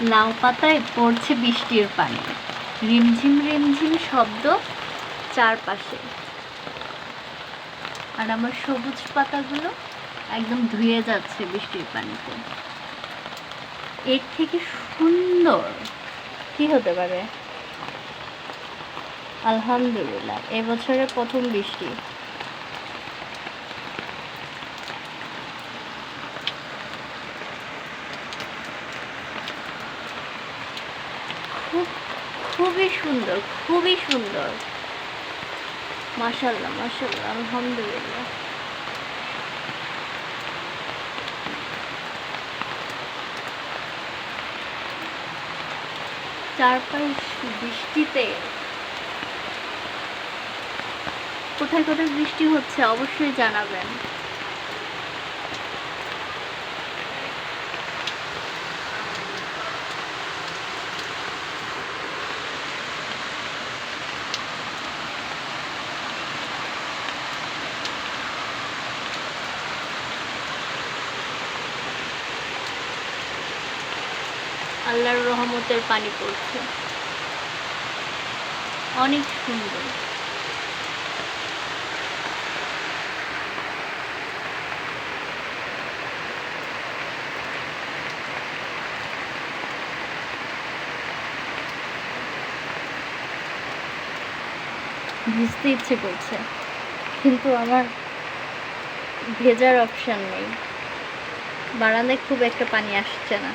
লাউ পাতায় পড়ছে বৃষ্টির পানি। রিমঝিম রিমঝিম শব্দ চারপাশে। আর আমার সবুজ পাতাগুলো একদম ধুয়ে যাচ্ছে বৃষ্টির পানিতে। এর থেকে সুন্দর কি হতে পারে? আলহামদুলিল্লাহ এবছরের প্রথম বৃষ্টি। খুব, খুবই সুন্দর খুবই সুন্দর। মাশাল্লাহ মাশাল্লাহ আলহামদুলিল্লাহ। চারপাশ বৃষ্টিতে। কোথায় কোথায় বৃষ্টি হচ্ছে অবশ্যই জানাবেন। আল্লাহর রহমতের পানি পড়ছে। অনেক সুন্দর। ভিজতে ইচ্ছে করছে, কিন্তু আমার ভেজার অপশান নেই। বারান্দায় খুব একটা পানি আসছে না।